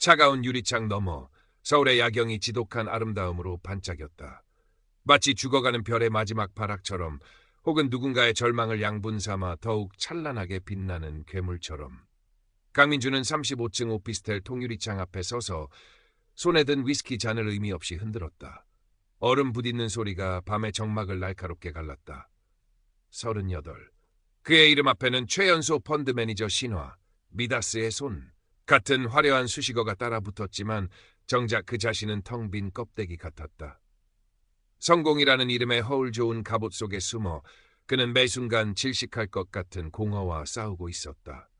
차가운 유리창 너머 서울의 야경이 지독한 아름다움으로 반짝였다. 마치 죽어가는 별의 마지막 발악처럼 혹은 누군가의 절망을 양분 삼아 더욱 찬란하게 빛나는 괴물처럼. 강민주는 35층 오피스텔 통유리창 앞에 서서 손에 든 위스키 잔을 의미 없이 흔들었다. 얼음 부딪는 소리가 밤의 정막을 날카롭게 갈랐다. 서른여덟. 그의 이름 앞에는 최연소 펀드 매니저 신화, 미다스의 손 같은 화려한 수식어가 따라붙었지만 정작 그 자신은 텅 빈 껍데기 같았다. 성공이라는 이름의 허울 좋은 갑옷 속에 숨어 그는 매 순간 질식할 것 같은 공허와 싸우고 있었다.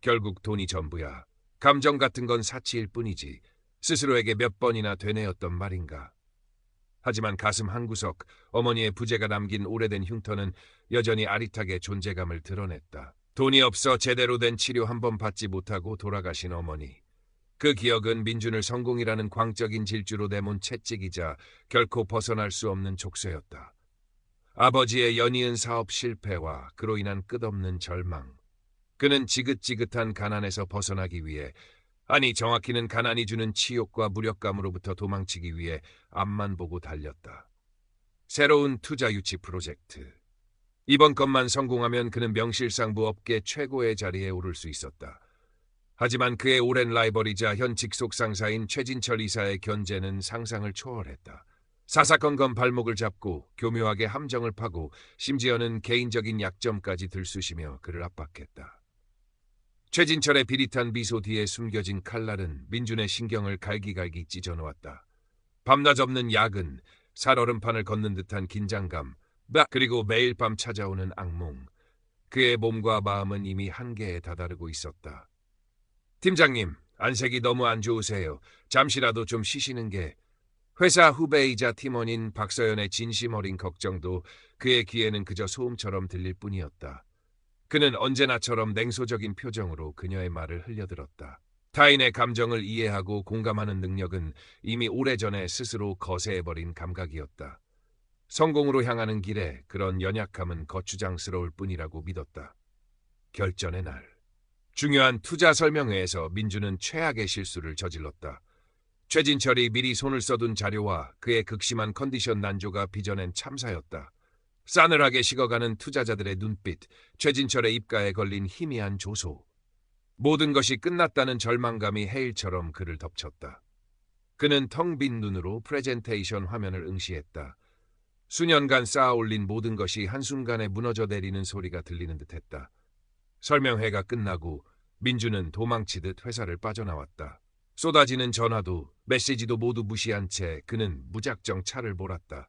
결국 돈이 전부야. 감정 같은 건 사치일 뿐이지. 스스로에게 몇 번이나 되뇌었던 말인가. 하지만 가슴 한구석 어머니의 부재가 남긴 오래된 흉터는 여전히 아릿하게 존재감을 드러냈다. 돈이 없어 제대로 된 치료 한 번 받지 못하고 돌아가신 어머니. 그 기억은 민준을 성공이라는 광적인 질주로 내몬 채찍이자 결코 벗어날 수 없는 족쇄였다. 아버지의 연이은 사업 실패와 그로 인한 끝없는 절망. 그는 지긋지긋한 가난에서 벗어나기 위해 아니 정확히는 가난이 주는 치욕과 무력감으로부터 도망치기 위해 앞만 보고 달렸다. 새로운 투자 유치 프로젝트. 이번 것만 성공하면 그는 명실상부 업계 최고의 자리에 오를 수 있었다. 하지만 그의 오랜 라이벌이자 현 직속 상사인 최진철 이사의 견제는 상상을 초월했다. 사사건건 발목을 잡고 교묘하게 함정을 파고 심지어는 개인적인 약점까지 들쑤시며 그를 압박했다. 최진철의 비릿한 미소 뒤에 숨겨진 칼날은 민준의 신경을 갈기갈기 찢어놓았다. 밤낮 없는 야근, 살얼음판을 걷는 듯한 긴장감, 그리고 매일 밤 찾아오는 악몽. 그의 몸과 마음은 이미 한계에 다다르고 있었다. 팀장님, 안색이 너무 안 좋으세요. 잠시라도 좀 쉬시는 게. 회사 후배이자 팀원인 박서연의 진심 어린 걱정도 그의 귀에는 그저 소음처럼 들릴 뿐이었다. 그는 언제나처럼 냉소적인 표정으로 그녀의 말을 흘려들었다. 타인의 감정을 이해하고 공감하는 능력은 이미 오래전에 스스로 거세해버린 감각이었다. 성공으로 향하는 길에 그런 연약함은 거추장스러울 뿐이라고 믿었다. 결전의 날. 중요한 투자 설명회에서 민주는 최악의 실수를 저질렀다. 최진철이 미리 손을 써둔 자료와 그의 극심한 컨디션 난조가 빚어낸 참사였다. 싸늘하게 식어가는 투자자들의 눈빛, 최진철의 입가에 걸린 희미한 조소. 모든 것이 끝났다는 절망감이 해일처럼 그를 덮쳤다. 그는 텅 빈 눈으로 프레젠테이션 화면을 응시했다. 수년간 쌓아올린 모든 것이 한순간에 무너져 내리는 소리가 들리는 듯했다. 설명회가 끝나고 민주는 도망치듯 회사를 빠져나왔다. 쏟아지는 전화도 메시지도 모두 무시한 채 그는 무작정 차를 몰았다.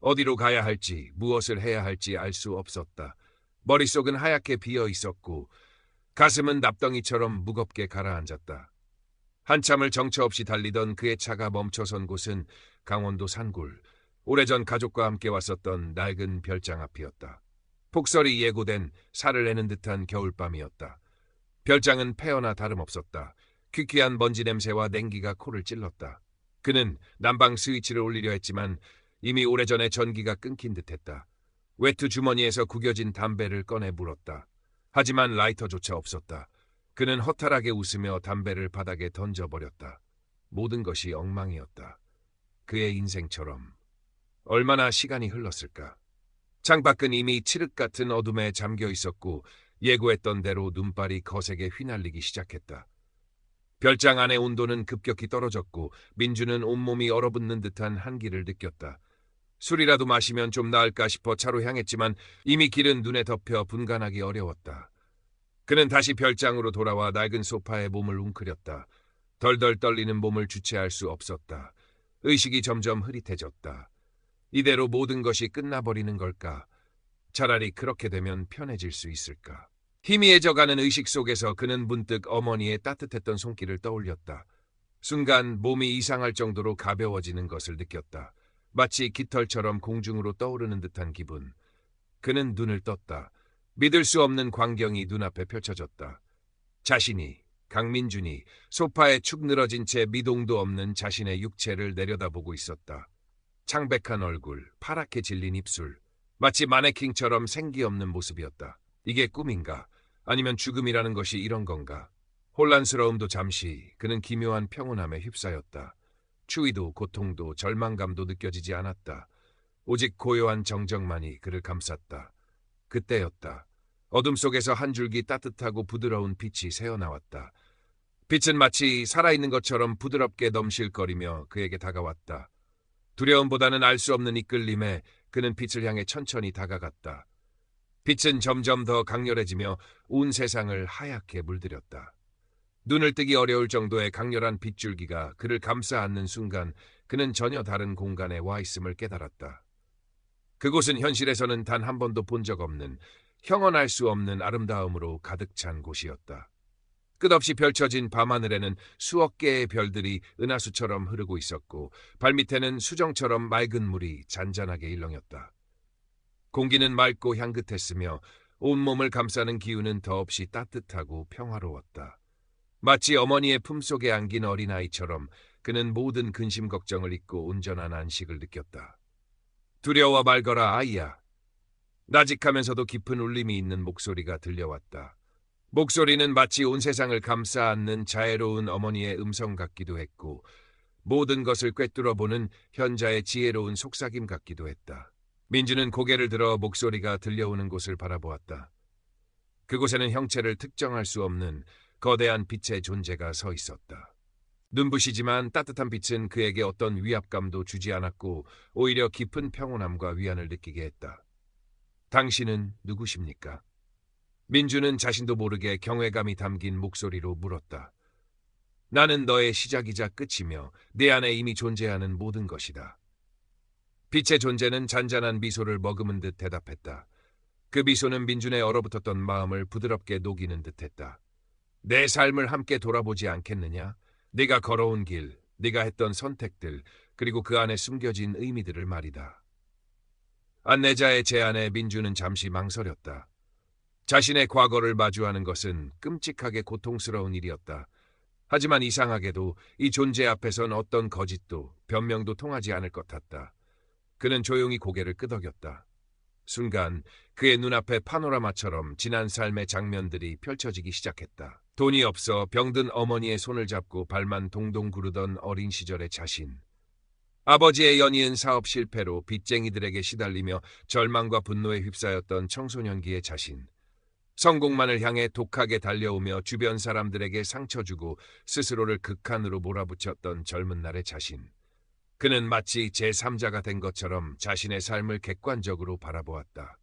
어디로 가야 할지 무엇을 해야 할지 알 수 없었다. 머릿속은 하얗게 비어 있었고 가슴은 납덩이처럼 무겁게 가라앉았다. 한참을 정처 없이 달리던 그의 차가 멈춰선 곳은 강원도 산골, 오래전 가족과 함께 왔었던 낡은 별장 앞이었다. 폭설이 예고된 살을 내는 듯한 겨울밤이었다. 별장은 폐허나 다름없었다. 퀴퀴한 먼지 냄새와 냉기가 코를 찔렀다. 그는 난방 스위치를 올리려 했지만 이미 오래전에 전기가 끊긴 듯했다. 외투 주머니에서 구겨진 담배를 꺼내 물었다. 하지만 라이터조차 없었다. 그는 허탈하게 웃으며 담배를 바닥에 던져버렸다. 모든 것이 엉망이었다. 그의 인생처럼. 얼마나 시간이 흘렀을까. 창밖은 이미 칠흑 같은 어둠에 잠겨 있었고 예고했던 대로 눈발이 거세게 휘날리기 시작했다. 별장 안의 온도는 급격히 떨어졌고 민주는 온몸이 얼어붙는 듯한 한기를 느꼈다. 술이라도 마시면 좀 나을까 싶어 차로 향했지만 이미 길은 눈에 덮여 분간하기 어려웠다. 그는 다시 별장으로 돌아와 낡은 소파에 몸을 웅크렸다. 덜덜 떨리는 몸을 주체할 수 없었다. 의식이 점점 흐릿해졌다. 이대로 모든 것이 끝나버리는 걸까? 차라리 그렇게 되면 편해질 수 있을까? 희미해져가는 의식 속에서 그는 문득 어머니의 따뜻했던 손길을 떠올렸다. 순간 몸이 이상할 정도로 가벼워지는 것을 느꼈다. 마치 깃털처럼 공중으로 떠오르는 듯한 기분. 그는 눈을 떴다. 믿을 수 없는 광경이 눈앞에 펼쳐졌다. 자신이, 강민준이 소파에 축 늘어진 채 미동도 없는 자신의 육체를 내려다보고 있었다. 창백한 얼굴, 파랗게 질린 입술, 마치 마네킹처럼 생기 없는 모습이었다. 이게 꿈인가? 아니면 죽음이라는 것이 이런 건가? 혼란스러움도 잠시 그는 기묘한 평온함에 휩싸였다. 추위도 고통도 절망감도 느껴지지 않았다. 오직 고요한 정적만이 그를 감쌌다. 그때였다. 어둠 속에서 한 줄기 따뜻하고 부드러운 빛이 새어나왔다. 빛은 마치 살아있는 것처럼 부드럽게 넘실거리며 그에게 다가왔다. 두려움보다는 알 수 없는 이끌림에 그는 빛을 향해 천천히 다가갔다. 빛은 점점 더 강렬해지며 온 세상을 하얗게 물들였다. 눈을 뜨기 어려울 정도의 강렬한 빗줄기가 그를 감싸 안는 순간 그는 전혀 다른 공간에 와 있음을 깨달았다. 그곳은 현실에서는 단 한 번도 본 적 없는 형언할 수 없는 아름다움으로 가득 찬 곳이었다. 끝없이 펼쳐진 밤하늘에는 수억 개의 별들이 은하수처럼 흐르고 있었고 발밑에는 수정처럼 맑은 물이 잔잔하게 일렁였다. 공기는 맑고 향긋했으며 온몸을 감싸는 기운은 더없이 따뜻하고 평화로웠다. 마치 어머니의 품속에 안긴 어린아이처럼 그는 모든 근심 걱정을 잊고 온전한 안식을 느꼈다. 두려워 말거라 아이야. 나직하면서도 깊은 울림이 있는 목소리가 들려왔다. 목소리는 마치 온 세상을 감싸 안는 자애로운 어머니의 음성 같기도 했고 모든 것을 꿰뚫어 보는 현자의 지혜로운 속삭임 같기도 했다. 민주는 고개를 들어 목소리가 들려오는 곳을 바라보았다. 그곳에는 형체를 특정할 수 없는 거대한 빛의 존재가 서 있었다. 눈부시지만 따뜻한 빛은 그에게 어떤 위압감도 주지 않았고 오히려 깊은 평온함과 위안을 느끼게 했다. 당신은 누구십니까? 민주는 자신도 모르게 경외감이 담긴 목소리로 물었다. 나는 너의 시작이자 끝이며 내 안에 이미 존재하는 모든 것이다. 빛의 존재는 잔잔한 미소를 머금은 듯 대답했다. 그 미소는 민준의 얼어붙었던 마음을 부드럽게 녹이는 듯했다. 내 삶을 함께 돌아보지 않겠느냐? 네가 걸어온 길, 네가 했던 선택들, 그리고 그 안에 숨겨진 의미들을 말이다. 안내자의 제안에 민주는 잠시 망설였다. 자신의 과거를 마주하는 것은 끔찍하게 고통스러운 일이었다. 하지만 이상하게도 이 존재 앞에선 어떤 거짓도 변명도 통하지 않을 것 같다. 그는 조용히 고개를 끄덕였다. 순간 그의 눈앞에 파노라마처럼 지난 삶의 장면들이 펼쳐지기 시작했다. 돈이 없어 병든 어머니의 손을 잡고 발만 동동 구르던 어린 시절의 자신. 아버지의 연이은 사업 실패로 빚쟁이들에게 시달리며 절망과 분노에 휩싸였던 청소년기의 자신. 성공만을 향해 독하게 달려오며 주변 사람들에게 상처 주고 스스로를 극한으로 몰아붙였던 젊은 날의 자신. 그는 마치 제3자가 된 것처럼 자신의 삶을 객관적으로 바라보았다.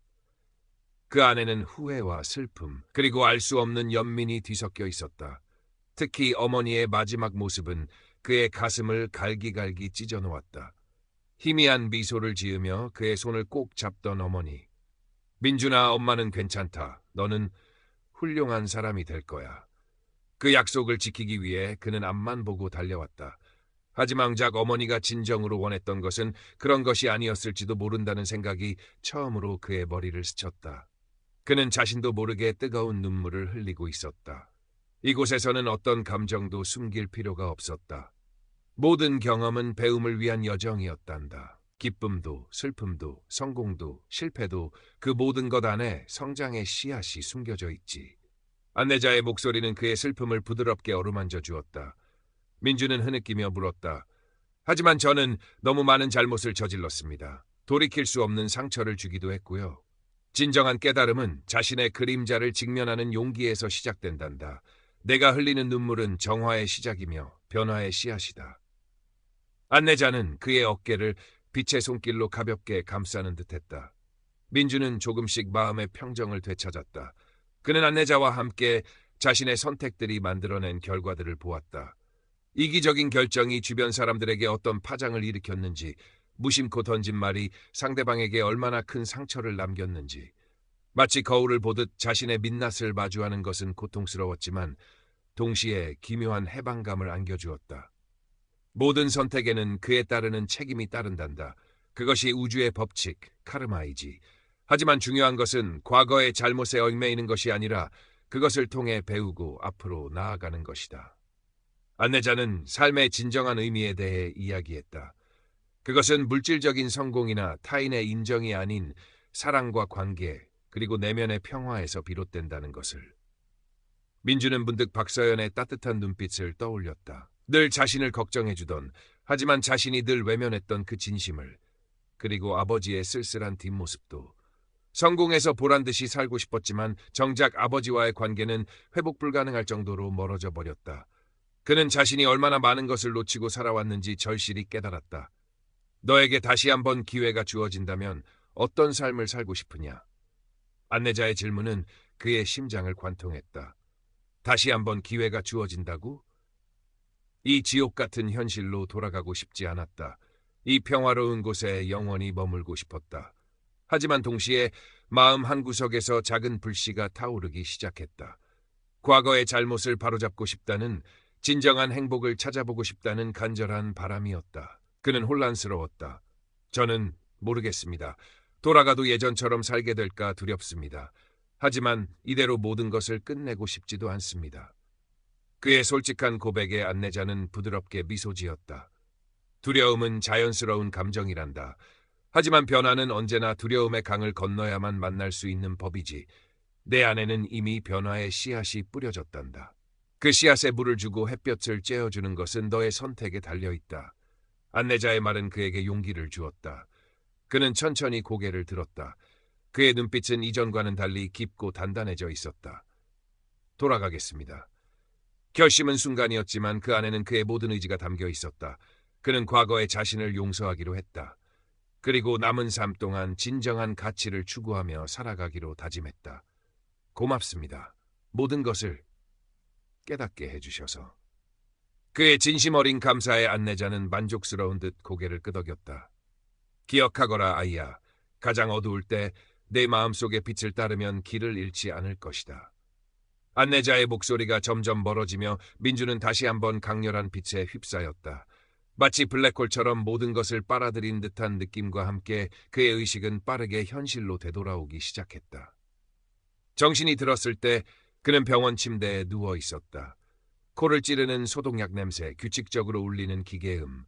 그 안에는 후회와 슬픔, 그리고 알 수 없는 연민이 뒤섞여 있었다. 특히 어머니의 마지막 모습은 그의 가슴을 갈기갈기 찢어 놓았다. 희미한 미소를 지으며 그의 손을 꼭 잡던 어머니. 민준아, 엄마는 괜찮다. 너는 훌륭한 사람이 될 거야. 그 약속을 지키기 위해 그는 앞만 보고 달려왔다. 하지만 작 어머니가 진정으로 원했던 것은 그런 것이 아니었을지도 모른다는 생각이 처음으로 그의 머리를 스쳤다. 그는 자신도 모르게 뜨거운 눈물을 흘리고 있었다. 이곳에서는 어떤 감정도 숨길 필요가 없었다. 모든 경험은 배움을 위한 여정이었단다. 기쁨도, 슬픔도, 성공도, 실패도 그 모든 것 안에 성장의 씨앗이 숨겨져 있지. 안내자의 목소리는 그의 슬픔을 부드럽게 어루만져 주었다. 민주는 흐느끼며 물었다. 하지만 저는 너무 많은 잘못을 저질렀습니다. 돌이킬 수 없는 상처를 주기도 했고요. 진정한 깨달음은 자신의 그림자를 직면하는 용기에서 시작된단다. 내가 흘리는 눈물은 정화의 시작이며 변화의 씨앗이다. 안내자는 그의 어깨를 빛의 손길로 가볍게 감싸는 듯했다. 민주는 조금씩 마음의 평정을 되찾았다. 그는 안내자와 함께 자신의 선택들이 만들어낸 결과들을 보았다. 이기적인 결정이 주변 사람들에게 어떤 파장을 일으켰는지, 무심코 던진 말이 상대방에게 얼마나 큰 상처를 남겼는지, 마치 거울을 보듯 자신의 민낯을 마주하는 것은 고통스러웠지만 동시에 기묘한 해방감을 안겨주었다. 모든 선택에는 그에 따르는 책임이 따른단다. 그것이 우주의 법칙, 카르마이지. 하지만 중요한 것은 과거의 잘못에 얽매이는 것이 아니라 그것을 통해 배우고 앞으로 나아가는 것이다. 안내자는 삶의 진정한 의미에 대해 이야기했다. 그것은 물질적인 성공이나 타인의 인정이 아닌 사랑과 관계, 그리고 내면의 평화에서 비롯된다는 것을. 민주는 문득 박서연의 따뜻한 눈빛을 떠올렸다. 늘 자신을 걱정해주던 하지만 자신이 늘 외면했던 그 진심을 그리고 아버지의 쓸쓸한 뒷모습도 성공해서 보란 듯이 살고 싶었지만 정작 아버지와의 관계는 회복 불가능할 정도로 멀어져 버렸다. 그는 자신이 얼마나 많은 것을 놓치고 살아왔는지 절실히 깨달았다. 너에게 다시 한번 기회가 주어진다면 어떤 삶을 살고 싶으냐? 안내자의 질문은 그의 심장을 관통했다. 다시 한번 기회가 주어진다고? 이 지옥 같은 현실로 돌아가고 싶지 않았다. 이 평화로운 곳에 영원히 머물고 싶었다. 하지만 동시에 마음 한구석에서 작은 불씨가 타오르기 시작했다. 과거의 잘못을 바로잡고 싶다는 진정한 행복을 찾아보고 싶다는 간절한 바람이었다. 그는 혼란스러웠다. 저는 모르겠습니다. 돌아가도 예전처럼 살게 될까 두렵습니다. 하지만 이대로 모든 것을 끝내고 싶지도 않습니다. 그의 솔직한 고백에 안내자는 부드럽게 미소 지었다. 두려움은 자연스러운 감정이란다. 하지만 변화는 언제나 두려움의 강을 건너야만 만날 수 있는 법이지. 내 안에는 이미 변화의 씨앗이 뿌려졌단다. 그 씨앗에 물을 주고 햇볕을 쬐어주는 것은 너의 선택에 달려 있다. 안내자의 말은 그에게 용기를 주었다. 그는 천천히 고개를 들었다. 그의 눈빛은 이전과는 달리 깊고 단단해져 있었다. 돌아가겠습니다. 결심은 순간이었지만 그 안에는 그의 모든 의지가 담겨 있었다. 그는 과거의 자신을 용서하기로 했다. 그리고 남은 삶 동안 진정한 가치를 추구하며 살아가기로 다짐했다. 고맙습니다. 모든 것을 깨닫게 해주셔서. 그의 진심 어린 감사의 안내자는 만족스러운 듯 고개를 끄덕였다. 기억하거라, 아이야. 가장 어두울 때 내 마음속의 빛을 따르면 길을 잃지 않을 것이다. 안내자의 목소리가 점점 멀어지며 민주는 다시 한번 강렬한 빛에 휩싸였다. 마치 블랙홀처럼 모든 것을 빨아들인 듯한 느낌과 함께 그의 의식은 빠르게 현실로 되돌아오기 시작했다. 정신이 들었을 때 그는 병원 침대에 누워 있었다. 코를 찌르는 소독약 냄새, 규칙적으로 울리는 기계음,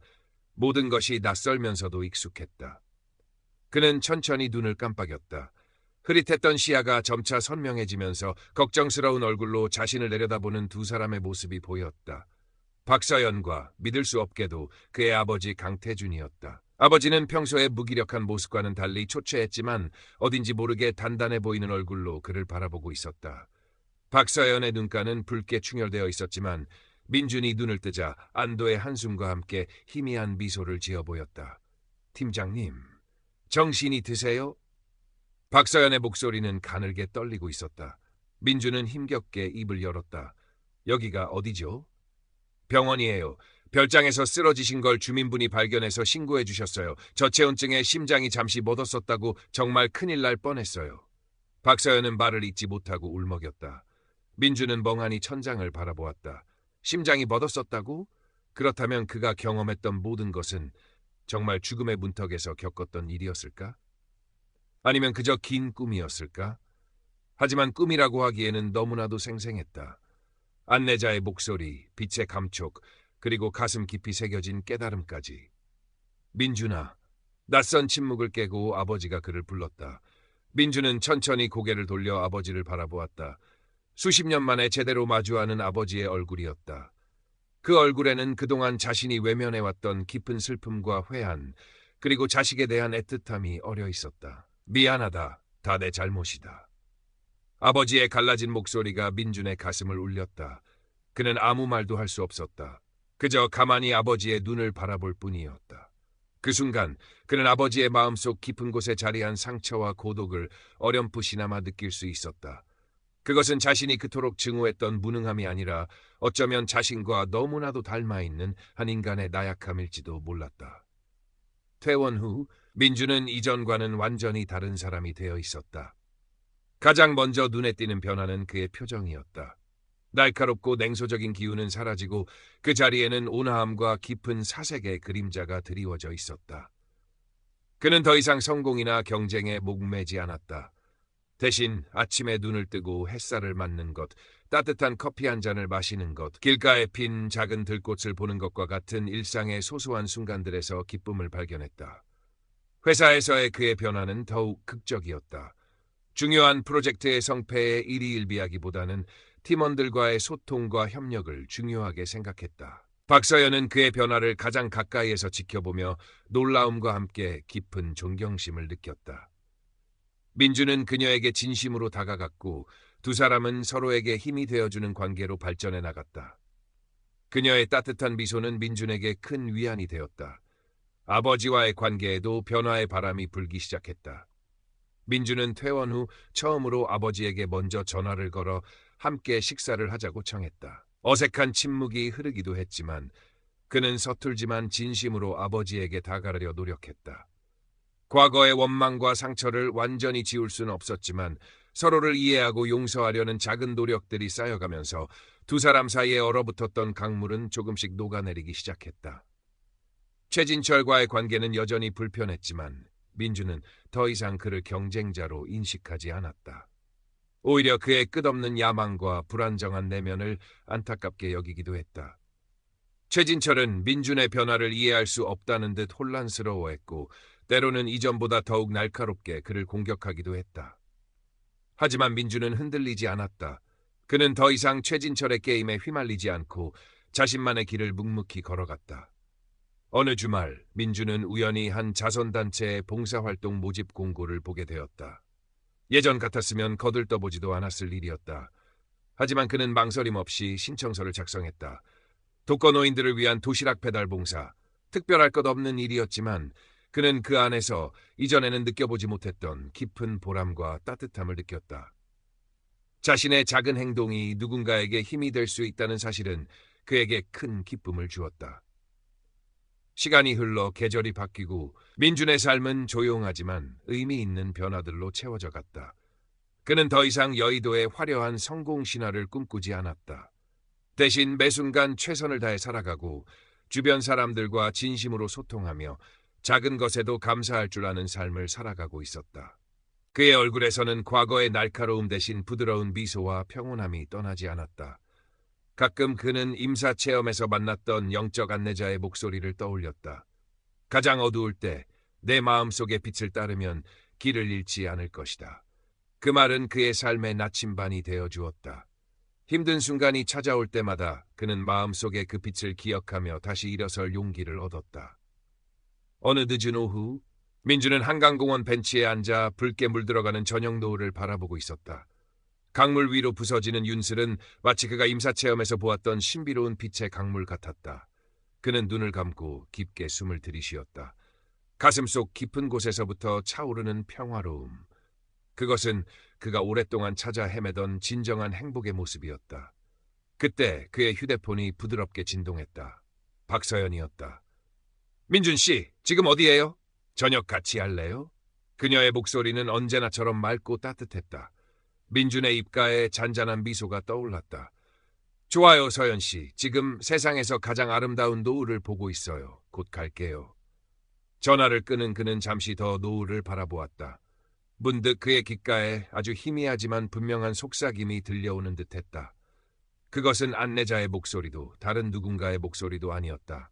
모든 것이 낯설면서도 익숙했다. 그는 천천히 눈을 깜빡였다. 흐릿했던 시야가 점차 선명해지면서 걱정스러운 얼굴로 자신을 내려다보는 두 사람의 모습이 보였다. 박서연과 믿을 수 없게도 그의 아버지 강태준이었다. 아버지는 평소에 무기력한 모습과는 달리 초췌했지만 어딘지 모르게 단단해 보이는 얼굴로 그를 바라보고 있었다. 박서연의 눈가는 붉게 충혈되어 있었지만 민준이 눈을 뜨자 안도의 한숨과 함께 희미한 미소를 지어 보였다. 팀장님, 정신이 드세요? 박서연의 목소리는 가늘게 떨리고 있었다. 민준은 힘겹게 입을 열었다. 여기가 어디죠? 병원이에요. 별장에서 쓰러지신 걸 주민분이 발견해서 신고해 주셨어요. 저체온증에 심장이 잠시 멎었었다고 정말 큰일 날 뻔했어요. 박서연은 말을 잇지 못하고 울먹였다. 민주는 멍하니 천장을 바라보았다. 심장이 멎었었다고? 그렇다면 그가 경험했던 모든 것은 정말 죽음의 문턱에서 겪었던 일이었을까? 아니면 그저 긴 꿈이었을까? 하지만 꿈이라고 하기에는 너무나도 생생했다. 안내자의 목소리, 빛의 감촉, 그리고 가슴 깊이 새겨진 깨달음까지. 민준아, 낯선 침묵을 깨고 아버지가 그를 불렀다. 민주는 천천히 고개를 돌려 아버지를 바라보았다. 수십 년 만에 제대로 마주하는 아버지의 얼굴이었다. 그 얼굴에는 그동안 자신이 외면해왔던 깊은 슬픔과 회한, 그리고 자식에 대한 애틋함이 어려 있었다. 미안하다. 다 내 잘못이다. 아버지의 갈라진 목소리가 민준의 가슴을 울렸다. 그는 아무 말도 할 수 없었다. 그저 가만히 아버지의 눈을 바라볼 뿐이었다. 그 순간 그는 아버지의 마음속 깊은 곳에 자리한 상처와 고독을 어렴풋이나마 느낄 수 있었다. 그것은 자신이 그토록 증오했던 무능함이 아니라 어쩌면 자신과 너무나도 닮아 있는 한 인간의 나약함일지도 몰랐다. 퇴원 후 민주는 이전과는 완전히 다른 사람이 되어 있었다. 가장 먼저 눈에 띄는 변화는 그의 표정이었다. 날카롭고 냉소적인 기운은 사라지고 그 자리에는 온화함과 깊은 사색의 그림자가 드리워져 있었다. 그는 더 이상 성공이나 경쟁에 목매지 않았다. 대신 아침에 눈을 뜨고 햇살을 맞는 것, 따뜻한 커피 한 잔을 마시는 것, 길가에 핀 작은 들꽃을 보는 것과 같은 일상의 소소한 순간들에서 기쁨을 발견했다. 회사에서의 그의 변화는 더욱 극적이었다. 중요한 프로젝트의 성패에 일희일비하기보다는 팀원들과의 소통과 협력을 중요하게 생각했다. 박서연은 그의 변화를 가장 가까이에서 지켜보며 놀라움과 함께 깊은 존경심을 느꼈다. 민주는 그녀에게 진심으로 다가갔고 두 사람은 서로에게 힘이 되어주는 관계로 발전해 나갔다. 그녀의 따뜻한 미소는 민준에게 큰 위안이 되었다. 아버지와의 관계에도 변화의 바람이 불기 시작했다. 민주는 퇴원 후 처음으로 아버지에게 먼저 전화를 걸어 함께 식사를 하자고 청했다. 어색한 침묵이 흐르기도 했지만 그는 서툴지만 진심으로 아버지에게 다가가려 노력했다. 과거의 원망과 상처를 완전히 지울 수는 없었지만 서로를 이해하고 용서하려는 작은 노력들이 쌓여가면서 두 사람 사이에 얼어붙었던 강물은 조금씩 녹아내리기 시작했다. 최진철과의 관계는 여전히 불편했지만 민주는 더 이상 그를 경쟁자로 인식하지 않았다. 오히려 그의 끝없는 야망과 불안정한 내면을 안타깝게 여기기도 했다. 최진철은 민준의 변화를 이해할 수 없다는 듯 혼란스러워했고 때로는 이전보다 더욱 날카롭게 그를 공격하기도 했다. 하지만 민준은 흔들리지 않았다. 그는 더 이상 최진철의 게임에 휘말리지 않고 자신만의 길을 묵묵히 걸어갔다. 어느 주말 민주는 우연히 한 자선단체의 봉사활동 모집 공고를 보게 되었다. 예전 같았으면 거들떠보지도 않았을 일이었다. 하지만 그는 망설임 없이 신청서를 작성했다. 독거노인들을 위한 도시락 배달 봉사. 특별할 것 없는 일이었지만 그는 그 안에서 이전에는 느껴보지 못했던 깊은 보람과 따뜻함을 느꼈다. 자신의 작은 행동이 누군가에게 힘이 될 수 있다는 사실은 그에게 큰 기쁨을 주었다. 시간이 흘러 계절이 바뀌고 민준의 삶은 조용하지만 의미 있는 변화들로 채워져 갔다. 그는 더 이상 여의도의 화려한 성공 신화를 꿈꾸지 않았다. 대신 매 순간 최선을 다해 살아가고 주변 사람들과 진심으로 소통하며 작은 것에도 감사할 줄 아는 삶을 살아가고 있었다. 그의 얼굴에서는 과거의 날카로움 대신 부드러운 미소와 평온함이 떠나지 않았다. 가끔 그는 임사 체험에서 만났던 영적 안내자의 목소리를 떠올렸다. 가장 어두울 때 내 마음속의 빛을 따르면 길을 잃지 않을 것이다. 그 말은 그의 삶의 나침반이 되어 주었다. 힘든 순간이 찾아올 때마다 그는 마음속의 그 빛을 기억하며 다시 일어설 용기를 얻었다. 어느 늦은 오후 민주는 한강공원 벤치에 앉아 붉게 물들어가는 저녁 노을을 바라보고 있었다. 강물 위로 부서지는 윤슬은 마치 그가 임사체험에서 보았던 신비로운 빛의 강물 같았다. 그는 눈을 감고 깊게 숨을 들이쉬었다. 가슴 속 깊은 곳에서부터 차오르는 평화로움. 그것은 그가 오랫동안 찾아 헤매던 진정한 행복의 모습이었다. 그때 그의 휴대폰이 부드럽게 진동했다. 박서연이었다. 민준 씨, 지금 어디에요? 저녁 같이 할래요? 그녀의 목소리는 언제나처럼 맑고 따뜻했다. 민준의 입가에 잔잔한 미소가 떠올랐다. 좋아요, 서연 씨. 지금 세상에서 가장 아름다운 노을을 보고 있어요. 곧 갈게요. 전화를 끄는 그는 잠시 더 노을을 바라보았다. 문득 그의 귓가에 아주 희미하지만 분명한 속삭임이 들려오는 듯했다. 그것은 안내자의 목소리도 다른 누군가의 목소리도 아니었다.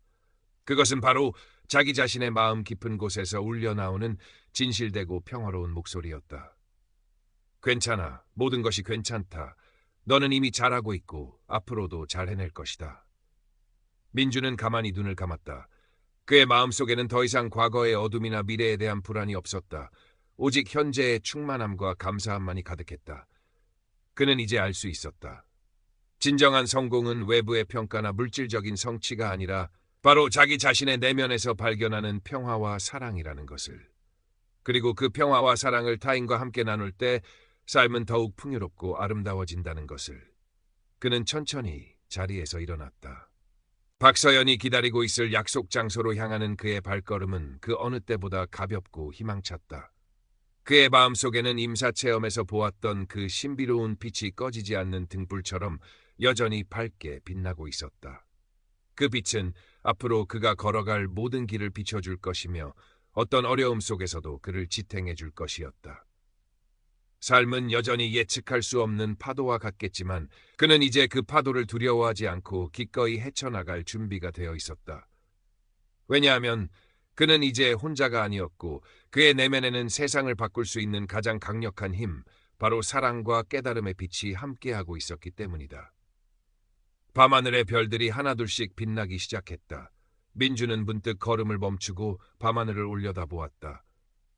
그것은 바로 자기 자신의 마음 깊은 곳에서 울려 나오는 진실되고 평화로운 목소리였다. 괜찮아. 모든 것이 괜찮다. 너는 이미 잘하고 있고 앞으로도 잘 해낼 것이다. 민주는 가만히 눈을 감았다. 그의 마음속에는 더 이상 과거의 어둠이나 미래에 대한 불안이 없었다. 오직 현재의 충만함과 감사함만이 가득했다. 그는 이제 알 수 있었다. 진정한 성공은 외부의 평가나 물질적인 성취가 아니라 바로 자기 자신의 내면에서 발견하는 평화와 사랑이라는 것을. 그리고 그 평화와 사랑을 타인과 함께 나눌 때 삶은 더욱 풍요롭고 아름다워진다는 것을. 그는 천천히 자리에서 일어났다. 박서연이 기다리고 있을 약속 장소로 향하는 그의 발걸음은 그 어느 때보다 가볍고 희망찼다. 그의 마음속에는 임사체험에서 보았던 그 신비로운 빛이 꺼지지 않는 등불처럼 여전히 밝게 빛나고 있었다. 그 빛은 앞으로 그가 걸어갈 모든 길을 비춰줄 것이며 어떤 어려움 속에서도 그를 지탱해 줄 것이었다. 삶은 여전히 예측할 수 없는 파도와 같겠지만 그는 이제 그 파도를 두려워하지 않고 기꺼이 헤쳐나갈 준비가 되어 있었다. 왜냐하면 그는 이제 혼자가 아니었고 그의 내면에는 세상을 바꿀 수 있는 가장 강력한 힘, 바로 사랑과 깨달음의 빛이 함께하고 있었기 때문이다. 밤하늘의 별들이 하나둘씩 빛나기 시작했다. 민주는 문득 걸음을 멈추고 밤하늘을 올려다 보았다.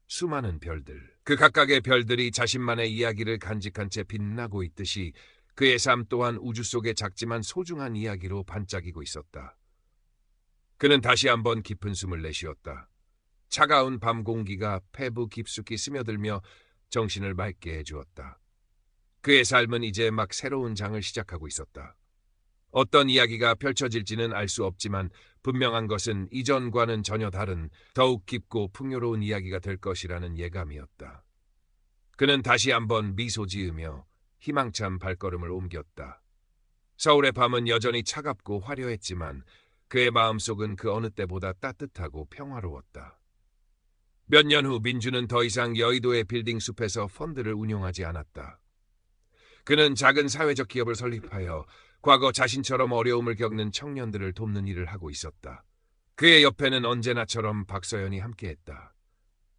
수많은 별들, 그 각각의 별들이 자신만의 이야기를 간직한 채 빛나고 있듯이 그의 삶 또한 우주 속의 작지만 소중한 이야기로 반짝이고 있었다. 그는 다시 한번 깊은 숨을 내쉬었다. 차가운 밤 공기가 폐부 깊숙이 스며들며 정신을 맑게 해주었다. 그의 삶은 이제 막 새로운 장을 시작하고 있었다. 어떤 이야기가 펼쳐질지는 알 수 없지만 분명한 것은 이전과는 전혀 다른 더욱 깊고 풍요로운 이야기가 될 것이라는 예감이었다. 그는 다시 한번 미소 지으며 희망찬 발걸음을 옮겼다. 서울의 밤은 여전히 차갑고 화려했지만 그의 마음속은 그 어느 때보다 따뜻하고 평화로웠다. 몇 년 후 민주는 더 이상 여의도의 빌딩 숲에서 펀드를 운용하지 않았다. 그는 작은 사회적 기업을 설립하여 과거 자신처럼 어려움을 겪는 청년들을 돕는 일을 하고 있었다. 그의 옆에는 언제나처럼 박서연이 함께했다.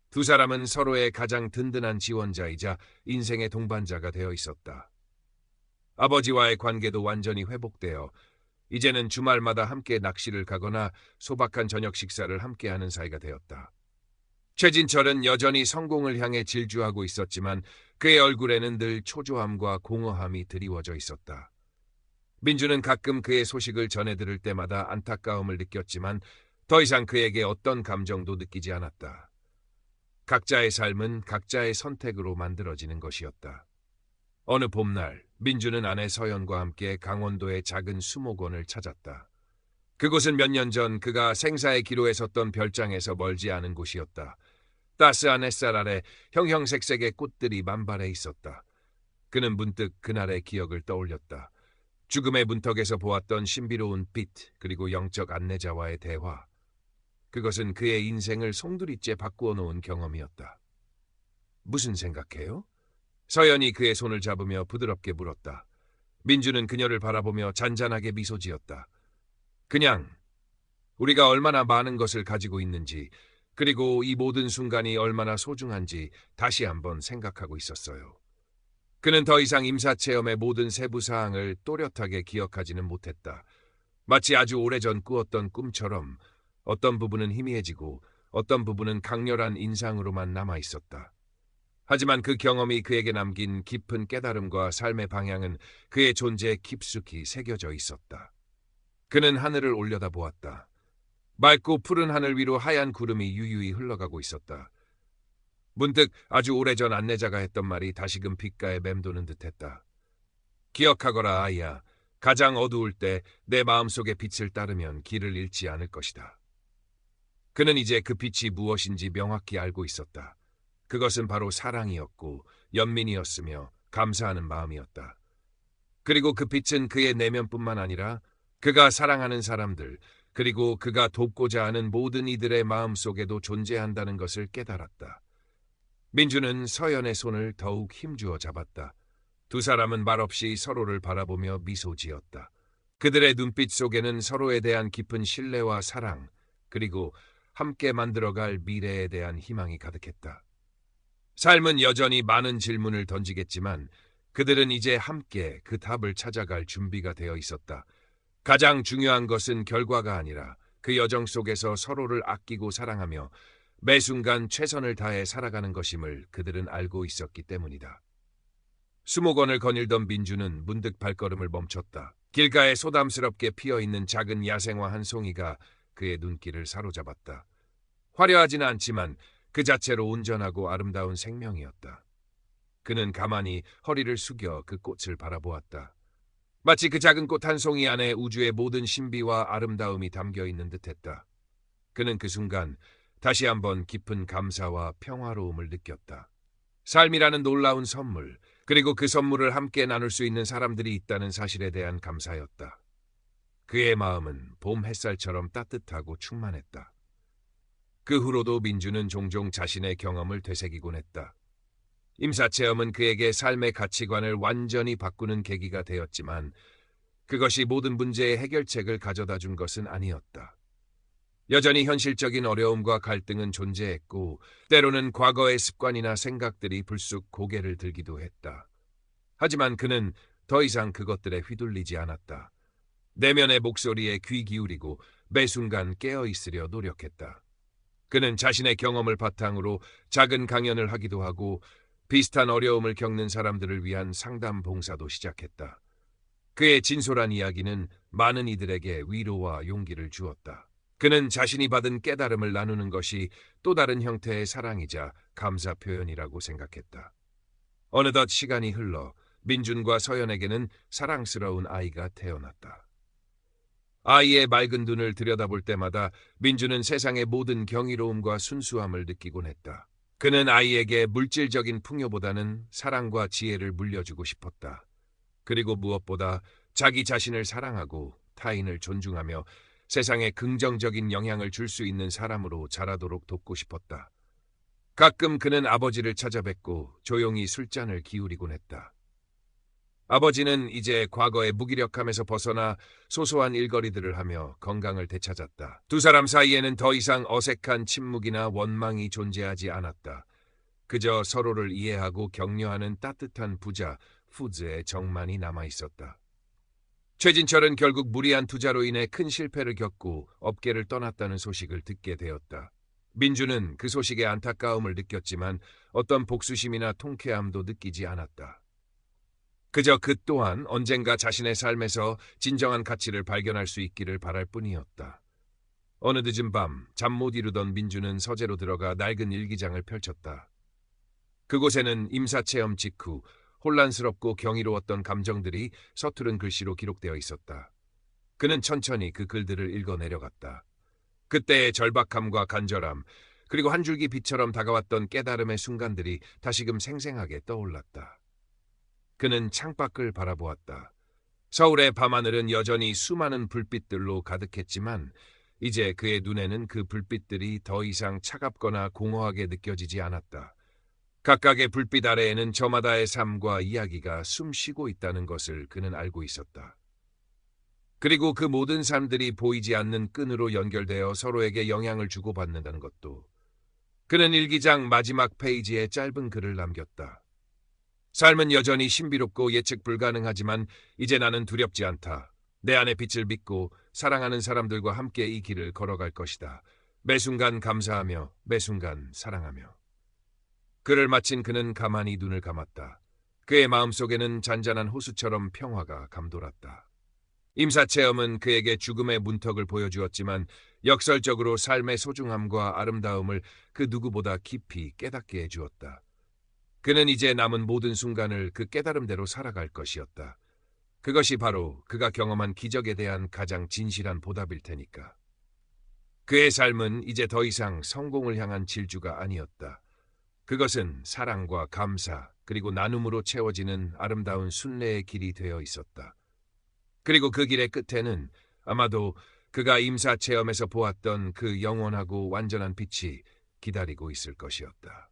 두 사람은 서로의 가장 든든한 지원자이자 인생의 동반자가 되어 있었다. 아버지와의 관계도 완전히 회복되어 이제는 주말마다 함께 낚시를 가거나 소박한 저녁 식사를 함께하는 사이가 되었다. 최진철은 여전히 성공을 향해 질주하고 있었지만 그의 얼굴에는 늘 초조함과 공허함이 드리워져 있었다. 민주는 가끔 그의 소식을 전해 들을 때마다 안타까움을 느꼈지만 더 이상 그에게 어떤 감정도 느끼지 않았다. 각자의 삶은 각자의 선택으로 만들어지는 것이었다. 어느 봄날 민주는 아내 서연과 함께 강원도의 작은 수목원을 찾았다. 그곳은 몇 년 전 그가 생사의 기로에 섰던 별장에서 멀지 않은 곳이었다. 따스한 햇살 아래 형형색색의 꽃들이 만발해 있었다. 그는 문득 그날의 기억을 떠올렸다. 죽음의 문턱에서 보았던 신비로운 빛 그리고 영적 안내자와의 대화. 그것은 그의 인생을 송두리째 바꾸어 놓은 경험이었다. 무슨 생각해요? 서연이 그의 손을 잡으며 부드럽게 물었다. 민주는 그녀를 바라보며 잔잔하게 미소 지었다. 그냥 우리가 얼마나 많은 것을 가지고 있는지 그리고 이 모든 순간이 얼마나 소중한지 다시 한번 생각하고 있었어요. 그는 더 이상 임사체험의 모든 세부 사항을 또렷하게 기억하지는 못했다. 마치 아주 오래전 꾸었던 꿈처럼 어떤 부분은 희미해지고 어떤 부분은 강렬한 인상으로만 남아 있었다. 하지만 그 경험이 그에게 남긴 깊은 깨달음과 삶의 방향은 그의 존재에 깊숙이 새겨져 있었다. 그는 하늘을 올려다 보았다. 맑고 푸른 하늘 위로 하얀 구름이 유유히 흘러가고 있었다. 문득 아주 오래전 안내자가 했던 말이 다시금 귓가에 맴도는 듯했다. 기억하거라 아이야. 가장 어두울 때 내 마음속의 빛을 따르면 길을 잃지 않을 것이다. 그는 이제 그 빛이 무엇인지 명확히 알고 있었다. 그것은 바로 사랑이었고 연민이었으며 감사하는 마음이었다. 그리고 그 빛은 그의 내면뿐만 아니라 그가 사랑하는 사람들 그리고 그가 돕고자 하는 모든 이들의 마음 속에도 존재한다는 것을 깨달았다. 민주는 서연의 손을 더욱 힘주어 잡았다. 두 사람은 말없이 서로를 바라보며 미소 지었다. 그들의 눈빛 속에는 서로에 대한 깊은 신뢰와 사랑, 그리고 함께 만들어갈 미래에 대한 희망이 가득했다. 삶은 여전히 많은 질문을 던지겠지만 그들은 이제 함께 그 답을 찾아갈 준비가 되어 있었다. 가장 중요한 것은 결과가 아니라 그 여정 속에서 서로를 아끼고 사랑하며 매 순간 최선을 다해 살아가는 것임을 그들은 알고 있었기 때문이다. 수목원을 거닐던 민주는 문득 발걸음을 멈췄다. 길가에 소담스럽게 피어있는 작은 야생화 한 송이가 그의 눈길을 사로잡았다. 화려하지는 않지만 그 자체로 온전하고 아름다운 생명이었다. 그는 가만히 허리를 숙여 그 꽃을 바라보았다. 마치 그 작은 꽃 한 송이 안에 우주의 모든 신비와 아름다움이 담겨 있는 듯했다. 그는 그 순간 다시 한번 깊은 감사와 평화로움을 느꼈다. 삶이라는 놀라운 선물, 그리고 그 선물을 함께 나눌 수 있는 사람들이 있다는 사실에 대한 감사였다. 그의 마음은 봄 햇살처럼 따뜻하고 충만했다. 그 후로도 민주는 종종 자신의 경험을 되새기곤 했다. 임사체험은 그에게 삶의 가치관을 완전히 바꾸는 계기가 되었지만 그것이 모든 문제의 해결책을 가져다 준 것은 아니었다. 여전히 현실적인 어려움과 갈등은 존재했고 때로는 과거의 습관이나 생각들이 불쑥 고개를 들기도 했다. 하지만 그는 더 이상 그것들에 휘둘리지 않았다. 내면의 목소리에 귀 기울이고 매 순간 깨어 있으려 노력했다. 그는 자신의 경험을 바탕으로 작은 강연을 하기도 하고 비슷한 어려움을 겪는 사람들을 위한 상담 봉사도 시작했다. 그의 진솔한 이야기는 많은 이들에게 위로와 용기를 주었다. 그는 자신이 받은 깨달음을 나누는 것이 또 다른 형태의 사랑이자 감사 표현이라고 생각했다. 어느덧 시간이 흘러 민준과 서연에게는 사랑스러운 아이가 태어났다. 아이의 맑은 눈을 들여다볼 때마다 민준은 세상의 모든 경이로움과 순수함을 느끼곤 했다. 그는 아이에게 물질적인 풍요보다는 사랑과 지혜를 물려주고 싶었다. 그리고 무엇보다 자기 자신을 사랑하고 타인을 존중하며 세상에 긍정적인 영향을 줄 수 있는 사람으로 자라도록 돕고 싶었다. 가끔 그는 아버지를 찾아뵙고 조용히 술잔을 기울이곤 했다. 아버지는 이제 과거의 무기력함에서 벗어나 소소한 일거리들을 하며 건강을 되찾았다. 두 사람 사이에는 더 이상 어색한 침묵이나 원망이 존재하지 않았다. 그저 서로를 이해하고 격려하는 따뜻한 부자, 푸즈의 정만이 남아 있었다. 최진철은 결국 무리한 투자로 인해 큰 실패를 겪고 업계를 떠났다는 소식을 듣게 되었다. 민주는 그 소식에 안타까움을 느꼈지만 어떤 복수심이나 통쾌함도 느끼지 않았다. 그저 그 또한 언젠가 자신의 삶에서 진정한 가치를 발견할 수 있기를 바랄 뿐이었다. 어느 늦은 밤 잠 못 이루던 민주는 서재로 들어가 낡은 일기장을 펼쳤다. 그곳에는 임사체험 직후 혼란스럽고 경이로웠던 감정들이 서투른 글씨로 기록되어 있었다. 그는 천천히 그 글들을 읽어 내려갔다. 그때의 절박함과 간절함, 그리고 한 줄기 빛처럼 다가왔던 깨달음의 순간들이 다시금 생생하게 떠올랐다. 그는 창밖을 바라보았다. 서울의 밤하늘은 여전히 수많은 불빛들로 가득했지만 이제 그의 눈에는 그 불빛들이 더 이상 차갑거나 공허하게 느껴지지 않았다. 각각의 불빛 아래에는 저마다의 삶과 이야기가 숨쉬고 있다는 것을 그는 알고 있었다. 그리고 그 모든 삶들이 보이지 않는 끈으로 연결되어 서로에게 영향을 주고받는다는 것도. 그는 일기장 마지막 페이지에 짧은 글을 남겼다. 삶은 여전히 신비롭고 예측 불가능하지만 이제 나는 두렵지 않다. 내 안의 빛을 믿고 사랑하는 사람들과 함께 이 길을 걸어갈 것이다. 매 순간 감사하며 매 순간 사랑하며. 글을 마친 그는 가만히 눈을 감았다. 그의 마음속에는 잔잔한 호수처럼 평화가 감돌았다. 임사체험은 그에게 죽음의 문턱을 보여주었지만 역설적으로 삶의 소중함과 아름다움을 그 누구보다 깊이 깨닫게 해주었다. 그는 이제 남은 모든 순간을 그 깨달음대로 살아갈 것이었다. 그것이 바로 그가 경험한 기적에 대한 가장 진실한 보답일 테니까. 그의 삶은 이제 더 이상 성공을 향한 질주가 아니었다. 그것은 사랑과 감사 그리고 나눔으로 채워지는 아름다운 순례의 길이 되어 있었다. 그리고 그 길의 끝에는 아마도 그가 임사 체험에서 보았던 그 영원하고 완전한 빛이 기다리고 있을 것이었다.